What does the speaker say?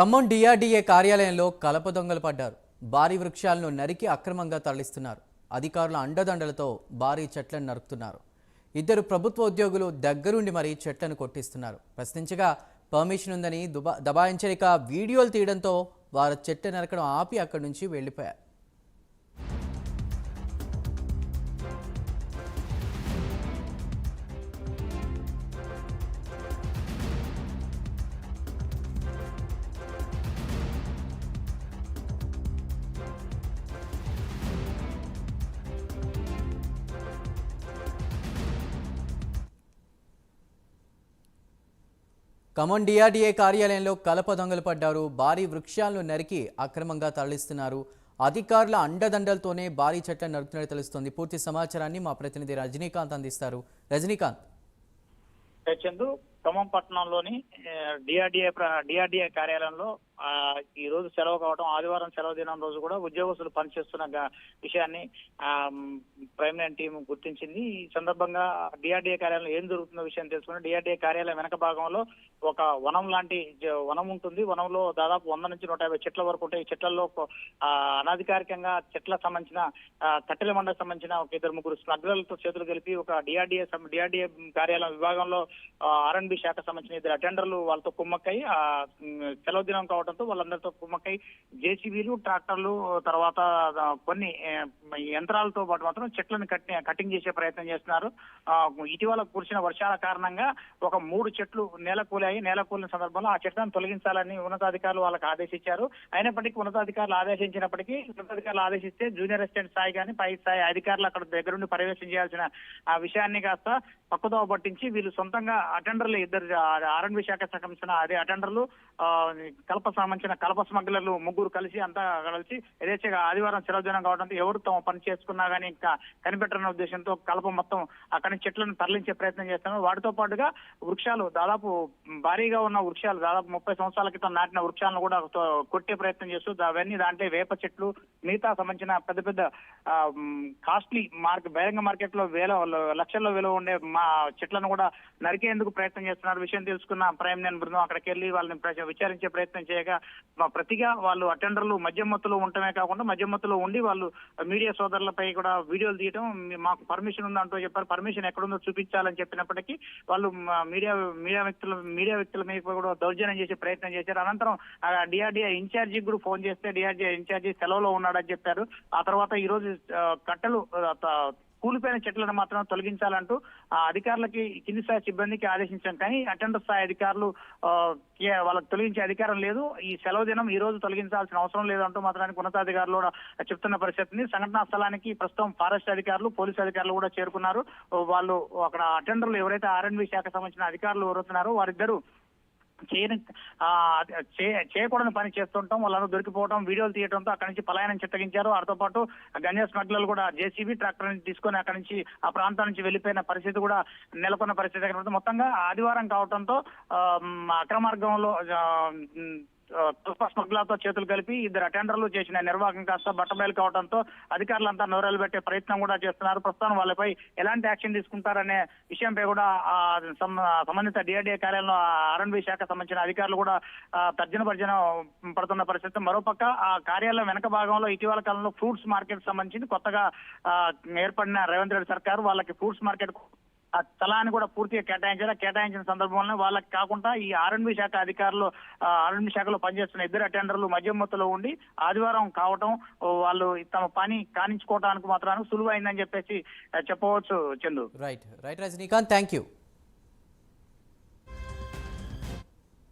Khammam DRDA కార్యాలయంలో కలప దొంగలు పడ్డారు. భారీ వృక్షాలను నరికి అక్రమంగా తరలిస్తున్నారు. అధికారుల అండదండలతో భారీ చెట్లను నరుకుతున్నారు. ఇద్దరు ప్రభుత్వ ఉద్యోగులు దగ్గరుండి మరీ చెట్లను కొట్టిస్తున్నారు. ప్రశ్నించగా పర్మిషన్ ఉందని దుబా దబాయించలేక వీడియోలు తీయడంతో వారు చెట్టు నరకడం ఆపి అక్కడి నుంచి వెళ్ళిపోయారు. ఖమ్మం డిఆర్డీఏ కార్యాలయంలో కలప దొంగలు పడ్డారు. భారీ వృక్షాలను నరికి అక్రమంగా తరలిస్తున్నారు. అధికారుల అండదండలతోనే భారీ చెట్లను నరుకుతున్నట్టు తెలుస్తోంది. పూర్తి సమాచారాన్ని మా ప్రతినిధి రజనీకాంత్ అందిస్తారు. రజనీకాంత్. చందు ఖమ్మం పట్టణంలోని డిఆర్డీఏ డిఆర్డీఏ కార్యాలయంలో ఈ రోజు సెలవు కావడం ఆదివారం సెలవు దినం రోజు కూడా ఉద్యోగస్తులు పనిచేస్తున్న గ- విషయాన్ని ప్రైమ్ టీం గుర్తించింది. ఈ సందర్భంగా డిఆర్డీఏ కార్యాలయంలో ఏం జరుగుతున్న విషయం తెలుసుకుని డిఆర్డీఏ కార్యాలయం వెనక భాగంలో ఒక వనం లాంటి వనం ఉంటుంది. వనంలో దాదాపు వంద నుంచి నూట యాభై చెట్ల వరకు ఉంటాయి. ఈ చెట్లలో ఆ, అనధికారికంగా చెట్లకు సంబంధించిన కట్టెల మండలకు సంబంధించిన ఒక ఇద్దరు ముగ్గురు స్మగ్లర్లతో చేతులు కలిపి ఒక డిఆర్డీఏ డిఆర్డీఏ కార్యాలయం విభాగంలో ఆర్ఎండ్బి శాఖ సంబంధించిన ఇద్దరు అటెండర్లు వాళ్ళతో కుమ్మక్కై ఆ, సెలవు దినం రావడంతో వాళ్ళందరితో కుమ్మక్కై జేసీబీలు ట్రాక్టర్లు తర్వాత కొన్ని యంత్రాలతో పాటు మాత్రం చెట్లను కట్టి కటింగ్ చేసే ప్రయత్నం చేస్తున్నారు. ఇటీవల కురిసిన వర్షాల కారణంగా ఒక మూడు చెట్లు నేలకూలాయి. నేలకూలిన సందర్భంలో ఆ చెట్లను తొలగించాలని ఉన్నతాధికారులు వాళ్ళకి ఆదేశించారు. అయినప్పటికీ ఉన్నతాధికారులు ఆదేశించినప్పటికీ ఉన్నతాధికారులు ఆదేశిస్తే జూనియర్ అసిస్టెంట్ స్థాయి కానీ పై స్థాయి అధికారులు అక్కడ దగ్గరుండి పర్యవేక్షణ చేయాల్సిన ఆ విషయాన్ని కాస్త పక్కదోవ పట్టించి వీళ్ళు సొంతంగా అటెండర్లు ఇద్దరు ఆర్ఎన్బి శాఖ సంబంధించిన అదే అటెండర్లు ఆ, సంబంధించిన కలప స్మగ్లర్లు ముగ్గురు కలిసి అంతా కలిసి యథేచ్ఛగా ఆదివారం శిరోజనం కావడంతో ఎవరు తమ పని చేసుకున్నా కానీ ఇంకా కనిపెట్టరన్న ఉద్దేశంతో కలప మొత్తం అక్కడి చెట్లను తరలించే ప్రయత్నం చేస్తున్నారు వాటితో పాటుగా వృక్షాలు దాదాపు భారీగా ఉన్న వృక్షాలు దాదాపు ముప్పై సంవత్సరాల క్రితం నాటిన వృక్షాలను కూడా కొట్టే ప్రయత్నం చేస్తూ అవన్నీ దాంట్లో వేప చెట్లు మిగతా సంబంధించిన పెద్ద పెద్ద కాస్ట్లీ మార్కెట్ బహిరంగ మార్కెట్లో వేల లక్షల్లో విలువ ఉండే మా చెట్లను కూడా నరికేందుకు ప్రయత్నం చేస్తున్నారు. విషయం తెలుసుకున్న ప్రైమ్ నేను బృందం అక్కడికి వెళ్ళి వాళ్ళని విచారించే ప్రయత్నం చేయగా ప్రతిగా వాళ్ళు అటెండర్లు మధ్యమత్తులో ఉండటమే కాకుండా మధ్యమత్తులో ఉండి వాళ్ళు మీడియా సోదరులపై కూడా వీడియోలు తీయడం మాకు పర్మిషన్ ఉందంటూ చెప్పారు. పర్మిషన్ ఎక్కడుందో చూపించాలని చెప్పినప్పటికీ వాళ్ళు మీడియా మీడియా వ్యక్తుల మీడియా వ్యక్తుల మీద కూడా దౌర్జన్యం చేసే ప్రయత్నం చేశారు. అనంతరం డిఆర్డీఏ ఇన్ఛార్జి కూడా ఫోన్ చేస్తే డిఆర్డీఏ ఇన్ఛార్జి సెలవులో ఉన్నాడని చెప్పారు. ఆ తర్వాత ఈ రోజు కట్టలు కట్టెలు త- కూలిపోయిన చెట్లను మాత్రం తొలగించాలంటూ ఆ అధికారులకి కింది స్థాయి సిబ్బందికి ఆదేశించాం. కానీ అటెండర్ స్థాయి అధికారులు వాళ్ళకి తొలగించే అధికారం లేదు. ఈ సెలవు దినం ఈ రోజు తొలగించాల్సిన అవసరం లేదు అంటూ మాత్రానికి ఉన్నతాధికారులు కూడా చెప్తున్న పరిస్థితిని. సంఘటనా స్థలానికి ప్రస్తుతం ఫారెస్ట్ అధికారులు పోలీసు అధికారులు కూడా చేరుకున్నారు. వాళ్ళు అక్కడ అటెండర్లు ఎవరైతే ఆర్ఎన్బి శాఖ సంబంధించిన అధికారులు ఎవరుతున్నారో వారిద్దరు చేయని చేయకూడని పని చేస్తుంటాం వాళ్ళందరూ దొరికిపోవడం వీడియోలు తీయడంతో అక్కడి నుంచి పలాయనం చిత్తగించారు. వారితో పాటు గంజా స్మగ్లర్లు కూడా జేసీబీ ట్రాక్టర్ నుంచి తీసుకొని అక్కడి నుంచి ఆ ప్రాంతం నుంచి వెళ్ళిపోయిన పరిస్థితి కూడా నెలకొన్న పరిస్థితి. మొత్తంగా ఆదివారం కావడంతో ఆ, అక్రమార్గంలో ఆ, స్మగ్లర్తో చేతులు కలిపి ఇద్దరు అటెండర్లు చేసిన నిర్వాహకం కాస్త బట్టబయలు కావడంతో అధికారులంతా నోరెలు పెట్టే ప్రయత్నం కూడా చేస్తున్నారు. ప్రస్తుతం వాళ్ళపై ఎలాంటి యాక్షన్ తీసుకుంటారనే విషయంపై కూడా సంబంధిత డిఆర్డీఏ కార్యాలయంలో ఆర్ఎన్బి శాఖ సంబంధించిన అధికారులు కూడా తర్జన భర్జన పడుతున్న పరిస్థితి. మరోపక్క ఆ కార్యాలయం వెనక భాగంలో ఇటీవల కాలంలో ఫ్రూట్స్ మార్కెట్ సంబంధించి కొత్తగా ఏర్పడిన రేవంత్ రెడ్డి సర్కారు వాళ్ళకి ఫ్రూట్స్ మార్కెట్ ఆ స్థలాన్ని కూడా పూర్తిగా కేటాయించారు కేటాయించిన సందర్భంలో వాళ్ళకి కాకుండా ఈ ఆర్ఎన్బి శాఖ అధికారులు ఆర్ఎన్బి శాఖలో పనిచేస్తున్న ఇద్దరు అటెండర్లు మధ్యమత్తులో ఉండి ఆదివారం కావటం వాళ్ళు తమ పని కానించుకోవడానికి మాత్రానికి సులువైందని చెప్పేసి చెప్పవచ్చు Chandu. Right right Rajinikanth thank you